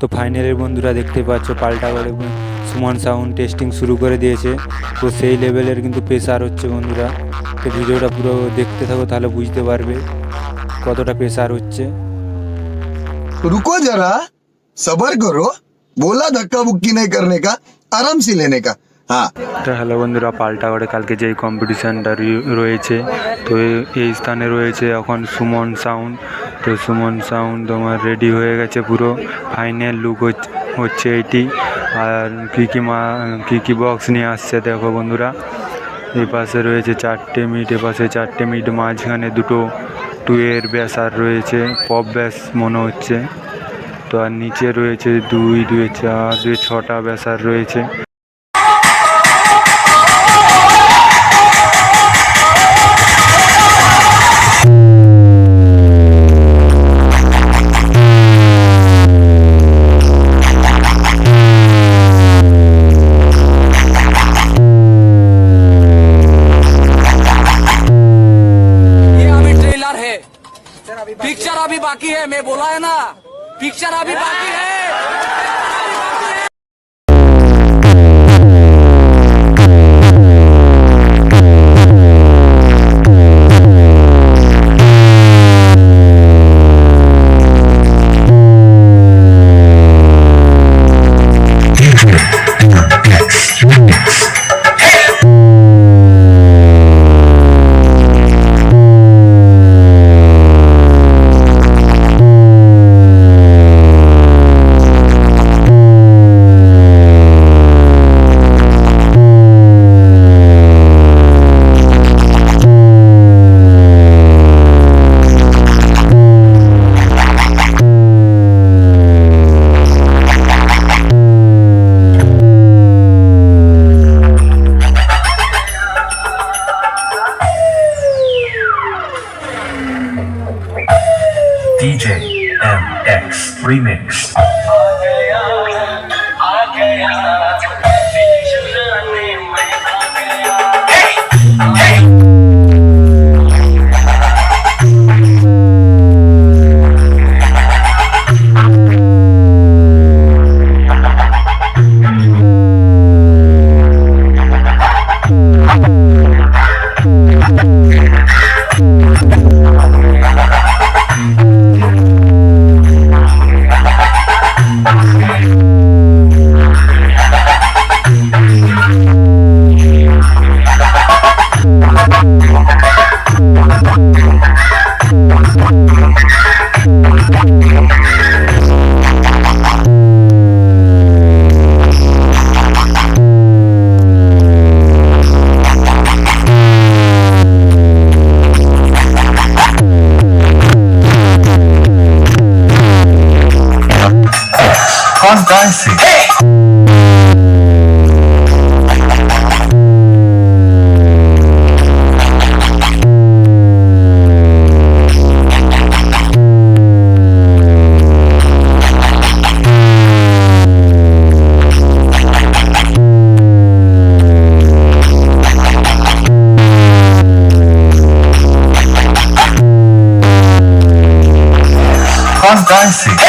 তো ফাইনালের বন্ধুরা দেখতে পাচ্ছ পাল্টা করে সুমন সাউন্ড টেস্টিং শুরু করে দিয়েছে। তো সেই লেভেলের কিন্তু প্রেশার হচ্ছে বন্ধুরা। তো ভিডিওটা পুরো দেখতে থাকো তাহলে বুঝতে পারবে কতটা প্রেশার হচ্ছে। রুকো যারা সবার করো বলা ধাক্কা বুক্কি নেই করনে কা আরামসে লেনে কা। হ্যাঁ। তো হ্যালো বন্ধুরা পাল্টাগড়ে কালকে যেই কম্পিটিশানটা রয়েছে তো এই স্থানে রয়েছে এখন সুমন সাউন্ড। তো সুমন সাউন্ড তোমার রেডি হয়ে গেছে পুরো। ফাইনাল লুক হচ্ছে এটি। আর কী কী মা, কী কী বক্স নিয়ে আসছে দেখো বন্ধুরা। এই পাশে রয়েছে চারটে মিট এ পাশে চারটে মিট মাঝখানে দুটো টুয়ের ব্যাস আর রয়েছে পপ ব্যাস মনে হচ্ছে। তো আর নিচে রয়েছে দুই দুই, চার, দুই, ছটা ব্যাসার রয়েছে। पिक्चर अभी बाकी है मैं बोला है ना। पिक्चर अभी बाकी है। DMX Remix. fun dancing. Hey! dancing.